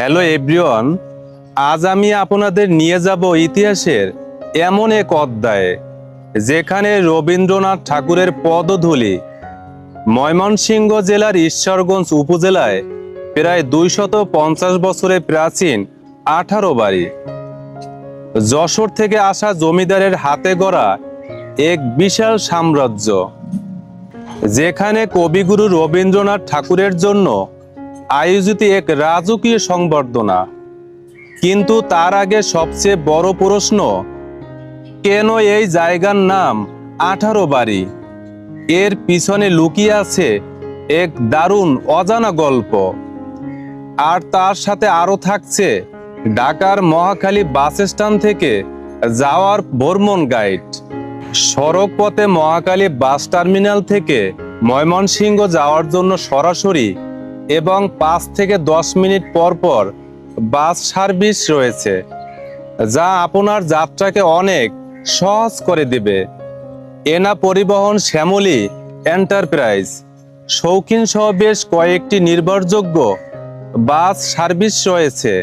Hello everyone, আজ আমি আপনাদের নিয়ে যাব ইতিহাসের এমন এক অধ্যায়ে, যেখানে রবীন্দ্রনাথ ঠাকুরের পদধূলি ময়মনসিংহ জেলার ঈশ্বরগঞ্জ উপজেলায় প্রায় দুইশত পঞ্চাশ বছরের প্রাচীন আঠারো বাড়ি। যশোর থেকে আসা জমিদারের হাতে গড়া এক বিশাল সাম্রাজ্য, যেখানে কবিগুরু রবীন্দ্রনাথ ঠাকুরের জন্য আয়োজিত এক রাজকীয় সংবর্ধনা। কিন্তু তার আগে সবচেয়ে বড় প্রশ্ন, কেন এই জায়গার নাম আঠারো বাড়ি? এর পিছনে লুকিয়ে আছে এক দারুণ অজানা গল্প। আর তার সাথে আরও থাকছে ঢাকার মহাখালী বাস স্ট্যান্ড থেকে যাওয়ার ভ্রমণ গাইড। সড়ক পথে মহাখালী বাস টার্মিনাল থেকে ময়মনসিংহ যাওয়ার জন্য সরাসরি এবং পাঁচ থেকে দশ মিনিট পর পর বাস সার্ভিস রয়েছে, যা আপনার যাত্রাকে অনেক সহজ করে দেবে। এনা পরিবহন শ্যামলী এন্টারপ্রাইজ, শৌখিন সহ বেশ কয়েকটি নির্ভরযোগ্য বাস সার্ভিস রয়েছে।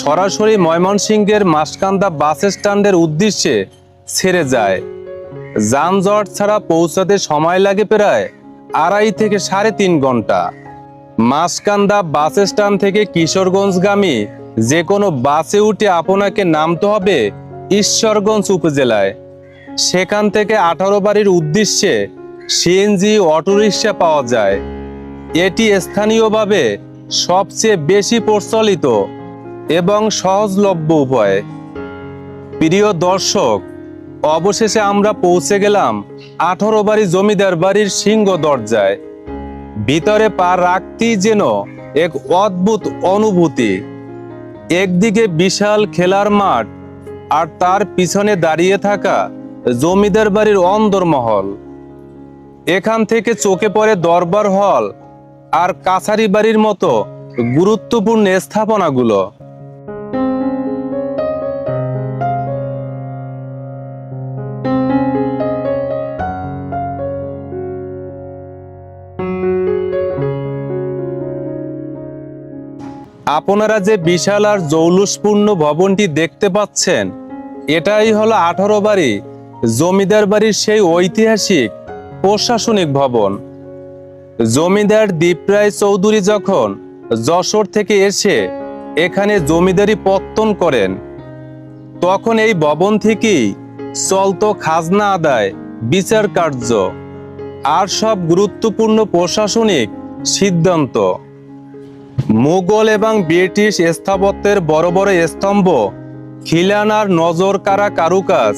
সরাসরি ময়মনসিংহের মাসকান্দা বাস স্ট্যান্ডের উদ্দেশ্যে ছেড়ে যায়। যানজট ছাড়া পৌঁছাতে সময় লাগে প্রায় আড়াই থেকে সাড়ে তিন ঘণ্টা। মাসকান্দা বাস স্ট্যান্ড থেকে কিশোরগঞ্জগামী যে কোনো বাসে উঠে আপনাকে নামতে হবে ঈশ্বরগঞ্জ উপজেলায়। সেখান থেকে আঠারো বাড়ির উদ্দেশ্যে সিএনজি অটোরিকশা পাওয়া যায়। এটি স্থানীয়ভাবে সবচেয়ে বেশি প্রচলিত এবং সহজলভ্য উপায়। প্রিয় দর্শক, অবশেষে আমরা পৌঁছে গেলাম আঠারো বাড়ি জমিদার বাড়ির সিংহ দরজায়। ভিতরে পা রাখতেই যেন এক অদ্ভুত অনুভূতি। একদিকে বিশাল খেলার মাঠ আর তার পিছনে দাঁড়িয়ে থাকা জমিদার বাড়ির অন্দরমহল। এখান থেকে চোখে পড়ে দরবার হল আর কাছারি বাড়ির মতো গুরুত্বপূর্ণ স্থাপনাগুলো। আপনারা যে বিশাল আর জৌলুসপূর্ণ ভবনটি দেখতে পাচ্ছেন, এটাই হলো আঠারো বাড়ি, জমিদার বাড়ির সেই ঐতিহাসিক প্রশাসনিক ভবন। জমিদার দীপরায় চৌধুরী যখন যশোর থেকে এসে এখানে জমিদারি পত্তন করেন, তখন এই ভবন থেকেই চলতো খাজনা আদায়, বিচার কার্য, আর সব গুরুত্বপূর্ণ প্রশাসনিক সিদ্ধান্ত। মুঘল এবং ব্রিটিশ স্থাপত্যের বড় বড় স্তম্ভ, খিলানার নজর কারা কারুকাজ।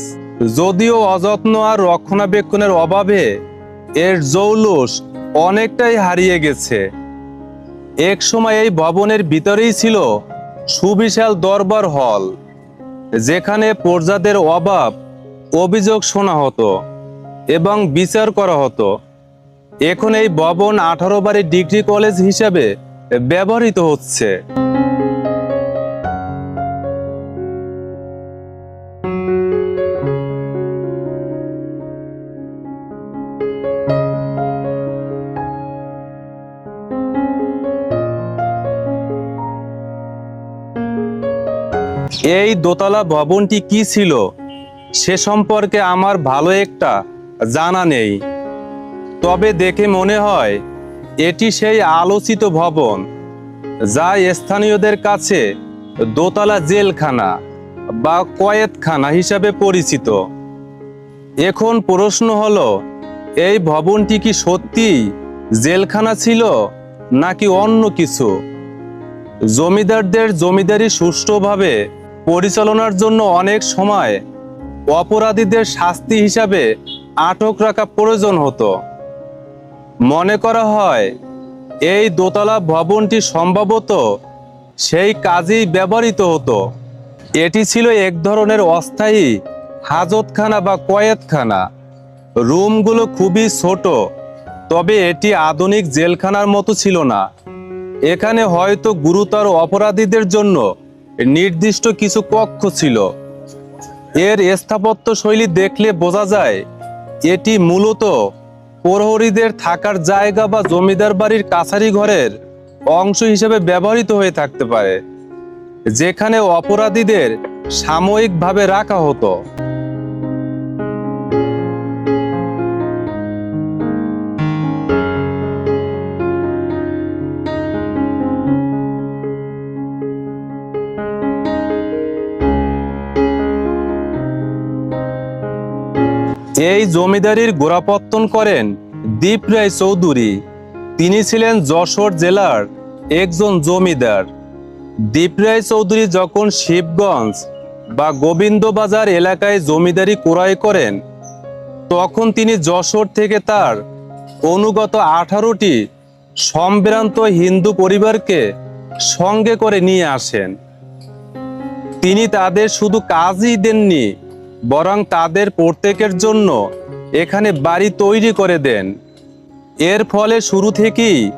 যদিও অযত্ন আর রক্ষণাবেক্ষণের অভাবে এর জৌলুস অনেকটাই হারিয়ে গেছে। এক সময় এই ভবনের ভিতরেই ছিল সুবিশাল দরবার হল, যেখানে প্রজাদের অভাব অভিযোগ শোনা হতো এবং বিচার করা হতো। এখন এই ভবন আঠারো বাড়ি ডিগ্রি কলেজ হিসাবে ব্যবহৃত হচ্ছে। এই দোতলা ভবনটি কি ছিল? সে সম্পর্কে আমার ভালো একটা জানা নেই। তবে দেখে মনে হয় এটি সেই আলোচিত ভবন, যা স্থানীয়দের কাছে দোতলা জেলখানা বা কয়েতখানা হিসাবে পরিচিত। এখন প্রশ্ন হলো, এই ভবনটি কি সত্যি জেলখানা ছিল নাকি অন্য কিছু? জমিদারদের জমিদারি সুষ্ঠুভাবে পরিচালনার জন্য অনেক সময় অপরাধীদের শাস্তি হিসাবে আটক রাখা প্রয়োজন হতো। মনে করা হয়, এই দোতলা ভবনটি সম্ভবত সেই কাজেই ব্যবহৃত হতো। এটি ছিল এক ধরনের অস্থায়ী হাজতখানা বা কয়েতখানা। রুমগুলো খুবই ছোট, তবে এটি আধুনিক জেলখানার মতো ছিল না। এখানে হয়তো গুরুতর অপরাধীদের জন্য নির্দিষ্ট কিছু কক্ষ ছিল। এর স্থাপত্য শৈলী দেখলে বোঝা যায়, এটি মূলত প্রহরীদের থাকার জায়গা বা জমিদার বাড়ির কাছারি ঘরের অংশ হিসেবে ব্যবহৃত হয়ে থাকতে পারে, যেখানে অপরাধীদের সাময়িকভাবে রাখা হতো। এই জমিদারির গোড়াপত্তন করেন দীপ রায় চৌধুরী। তিনি ছিলেন যশোর জেলার একজন জমিদার। দীপ রায় চৌধুরী যখন শিবগঞ্জ বা গোবিন্দবাজার এলাকায় জমিদারি ক্রয় করেন, তখন তিনি যশোর থেকে তার অনুগত আঠারোটি সম্ভ্রান্ত হিন্দু পরিবারকে সঙ্গে করে নিয়ে আসেন। তিনি তাদের শুধু কাজই দেননি বরং তাদের প্রত্যেকের জন্য এখানে বাড়ি তৈরি করে দেন। এর ফলে শুরু থেকেই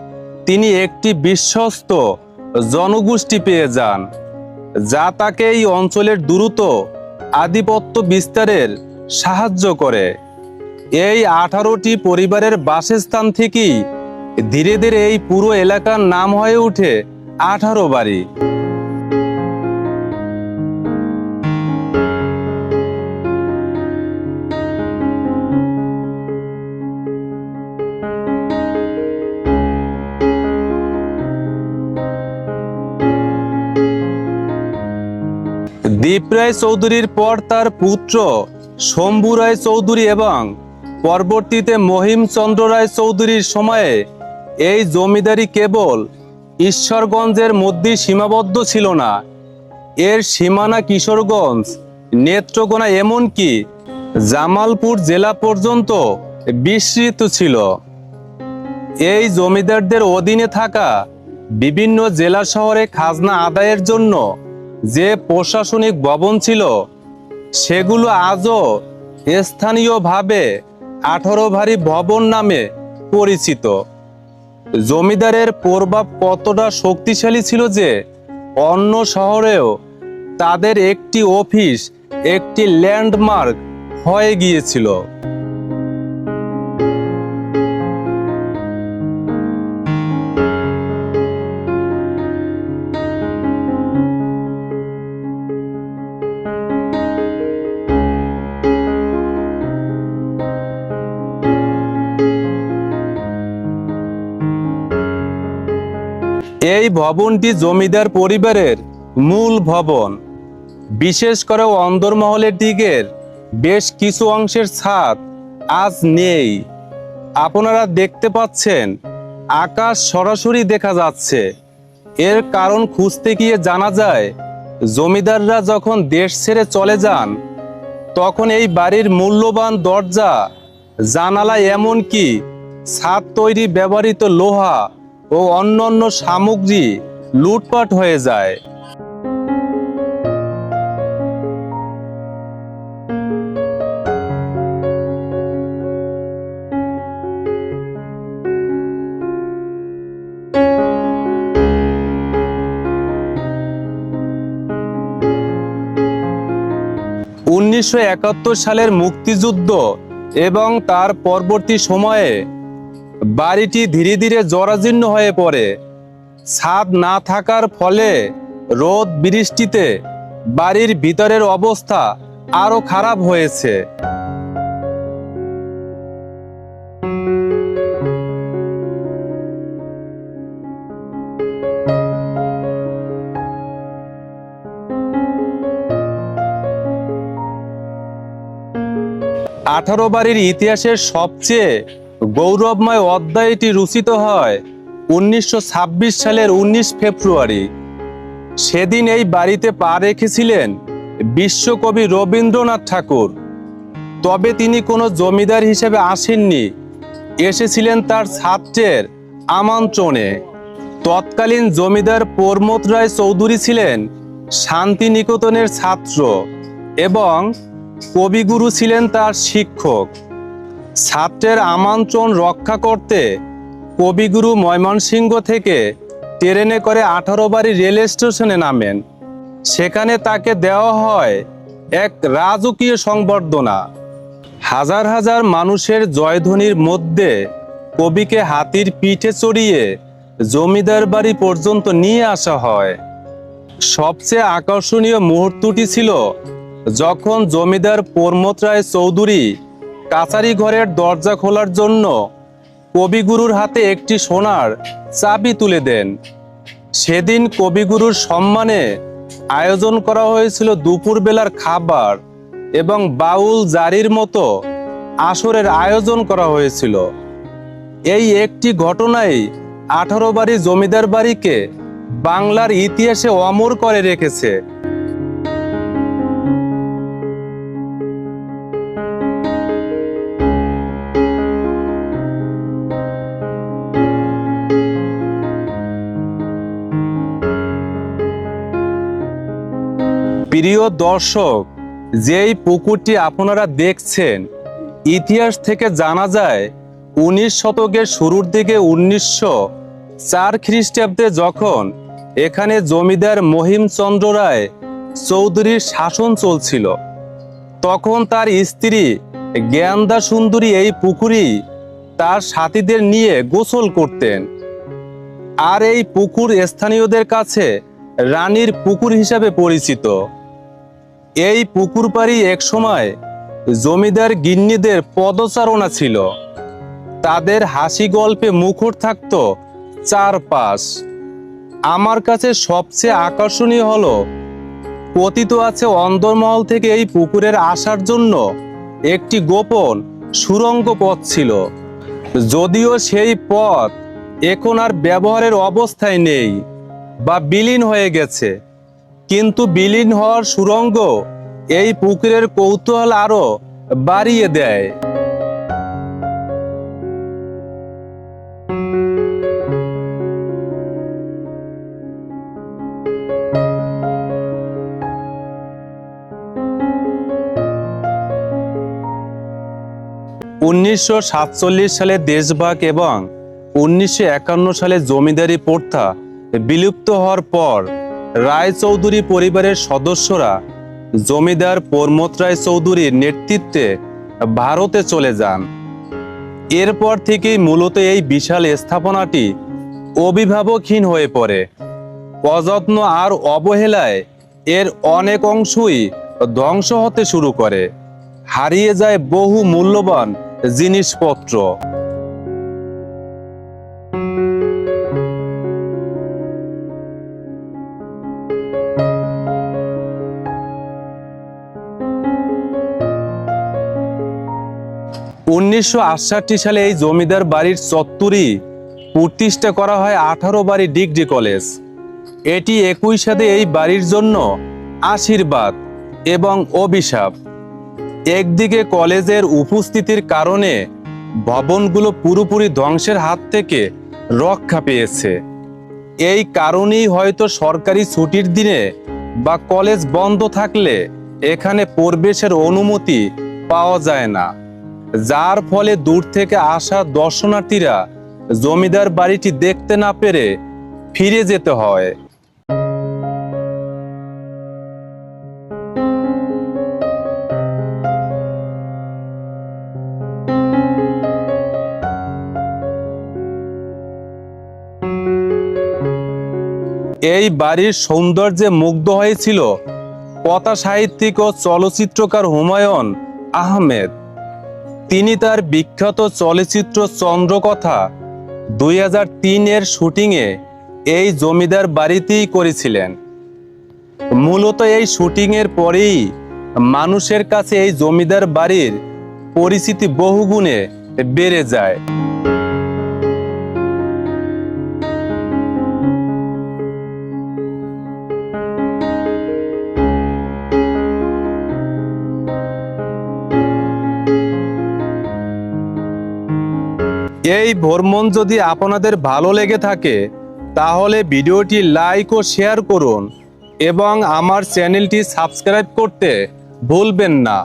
তিনি একটি বিশ্বস্ত জনগোষ্ঠী পেয়ে যান, যা তাকে এই অঞ্চলের দ্রুত আধিপত্য বিস্তারের সাহায্য করে। এই আঠারোটি পরিবারের বাসস্থান থেকেই ধীরে ধীরে এই পুরো এলাকার নাম হয়ে ওঠে আঠারো বাড়ি। দীপ রায় চৌধুরীর পর তার পুত্র শম্ভু রায় চৌধুরী এবং পরবর্তীতে মহিম চন্দ্র রায় চৌধুরীর সময়ে এই জমিদারি কেবল ঈশ্বরগঞ্জের মধ্যেই সীমাবদ্ধ ছিল না। এর সীমানা কিশোরগঞ্জ, নেত্রকোনা এমনকি জামালপুর জেলা পর্যন্ত বিস্তৃত ছিল। এই জমিদারদের অধীনে থাকা বিভিন্ন জেলা শহরে খাজনা আদায়ের জন্য যে প্রশাসনিক ভবন ছিল, সেগুলো আজও স্থানীয়ভাবে আঠারো ভারী ভবন নামে পরিচিত। জমিদারের প্রভাব কতটা শক্তিশালী ছিল যে, অন্য শহরেও তাদের একটি অফিস, একটি ল্যান্ডমার্ক হয়ে গিয়েছিল। এই ভবনটি জমিদার পরিবারের মূল ভবন। বিশেষ করে অন্দরমহলের দিকের বেশ কিছু অংশের ছাদ আজ নেই। আপনারা দেখতে পাচ্ছেন, আকাশ সরাসরি দেখা যাচ্ছে। এর কারণ খুঁজতে গিয়ে জানা যায়, জমিদাররা যখন দেশ ছেড়ে চলে যান, তখন এই বাড়ির মূল্যবান দরজা জানালা এমনকি ছাদ তৈরি ব্যবহৃত লোহা ও অন্যান্য সামগ্রী লুটপাট হয়ে যায়। উনিশশো একাত্তর সালের মুক্তিযুদ্ধ এবং তার পরবর্তী সময়ে বাড়িটি ধীরে ধীরে জরাজীর্ণ হয়ে পড়ে। ছাদ না থাকার ফলে রোদ বৃষ্টিতে বাড়ির ভিতরের অবস্থা আরও খারাপ হয়েছে। আঠারো বাড়ির ইতিহাসের সবচেয়ে গৌরবময় অধ্যায়টি রচিত হয় উনিশশো ছাব্বিশ সালের উনিশ ফেব্রুয়ারি। সেদিন এই বাড়িতে পা রেখেছিলেন বিশ্বকবি রবীন্দ্রনাথ ঠাকুর। তবে তিনি কোনো জমিদার হিসেবে আসেননি। এসেছিলেন তার ছাত্রের আমন্ত্রণে। তৎকালীন জমিদার প্রমোদ রায় চৌধুরী ছিলেন শান্তিনিকেতনের ছাত্র এবং কবিগুরু ছিলেন তার শিক্ষক। ছাত্রের আমন্ত্রণ রক্ষা করতে কবিগুরু ময়মনসিংহ থেকে ট্রেনে করে আঠারো বাড়ি রেল স্টেশনে নামেন। সেখানে তাকে দেওয়া হয় এক রাজকীয় সংবর্ধনা। হাজার হাজার মানুষের জয়ধ্বনির মধ্যে কবিকে হাতির পিঠে চড়িয়ে জমিদার বাড়ি পর্যন্ত নিয়ে আসা হয়। সবচেয়ে আকর্ষণীয় মুহূর্তটি ছিল যখন জমিদার প্রমোদ রায় চৌধুরী কাছারি ঘরের দরজা খোলার জন্য কবিগুরুর হাতে একটি সোনার চাবি তুলে দেন। সেদিন কবিগুরুর সম্মানে আয়োজন করা হয়েছিল দুপুরবেলার খাবার এবং বাউল জারির মতো আসরের আয়োজন করা হয়েছিল। এই একটি ঘটনাই আঠারো বাড়ি জমিদার বাড়িকে বাংলার ইতিহাসে অমর করে রেখেছে। প্রিয় দর্শক, যেই পুকুরটি আপনারা দেখছেন, ইতিহাস থেকে জানা যায়, উনিশ শতকের শুরুর দিকে উনিশশো চার খ্রিস্টাব্দে যখন এখানে জমিদার মহিমচন্দ্র রায় চৌধুরীর শাসন চলছিল, তখন তার স্ত্রী জ্ঞানদা সুন্দরী এই পুকুরি তার সাথীদের নিয়ে গোসল করতেন। আর এই পুকুর স্থানীয়দের কাছে রানীর পুকুর হিসাবে পরিচিত। এই পুকুর পাড়ি একসময় জমিদার গিন্নিদের পদচারণা ছিল। তাদের হাসি গল্পে মুখর থাকত চারপাশ। আমার কাছে সবচেয়ে আকর্ষণীয় হলো, কথিত আছে অন্দরমহল থেকে এই পুকুরের আসার জন্য একটি গোপন সুরঙ্গ পথ ছিল। যদিও সেই পথ এখন আর ব্যবহারের অবস্থায় নেই বা বিলীন হয়ে গেছে। কিন্তু বিলীন হওয়ার সুরঙ্গ এই পুকুরের কৌতূহল আরও বাড়িয়ে দেয়। উনিশশো সাতচল্লিশ সালে দেশভাগ এবং উনিশশো একান্ন সালে জমিদারি প্রথা বিলুপ্ত হওয়ার পর রায়চৌধুরী পরিবারের সদস্যরা জমিদার পরমত রায় চৌধুরীর নেতৃত্বে ভারতে চলে যান। এরপর থেকেই মূলত এই বিশাল স্থাপনাটি অভিভাবকহীন হয়ে পড়ে। অযত্ন আর অবহেলায় এর অনেক অংশই ধ্বংস হতে শুরু করে। হারিয়ে যায় বহু মূল্যবান জিনিসপত্র। উনিশশো সালে এই জমিদার বাড়ির চত্বরই প্রতিষ্ঠা করা হয় আঠারো বাড়ি ডিগ্রি কলেজ। এটি একই সাথে এই বাড়ির জন্য আশীর্বাদ এবং অভিশাপ। একদিকে কলেজের উপস্থিতির কারণে ভবনগুলো পুরোপুরি ধ্বংসের হাত থেকে রক্ষা পেয়েছে। এই কারণেই হয়তো সরকারি ছুটির দিনে বা কলেজ বন্ধ থাকলে এখানে প্রবেশের অনুমতি পাওয়া যায় না। যার ফলে দূর থেকে আসা দর্শনার্থীরা জমিদার বাড়িটি দেখতে না পেরে ফিরে যেতে হয়। এই বাড়ির সৌন্দর্যে মুগ্ধ হয়েছিল কথা সাহিত্যিক ও চলচ্চিত্রকার হুমায়ুন আহমেদ। তিনি তার বিখ্যাত চলচ্চিত্র চন্দ্রকথা দুই হাজার তিনের শুটিংয়ে এই জমিদার বাড়িতেই করেছিলেন। মূলত এই শুটিংয়ের পরেই মানুষের কাছে এই জমিদার বাড়ির পরিচিতি বহুগুণে বেড়ে যায়। এই ভ্রমণ যদি আপনাদের ভালো লেগে থাকে, তাহলে ভিডিওটি লাইক ও শেয়ার করুন এবং আমার চ্যানেলটি সাবস্ক্রাইব করতে ভুলবেন না।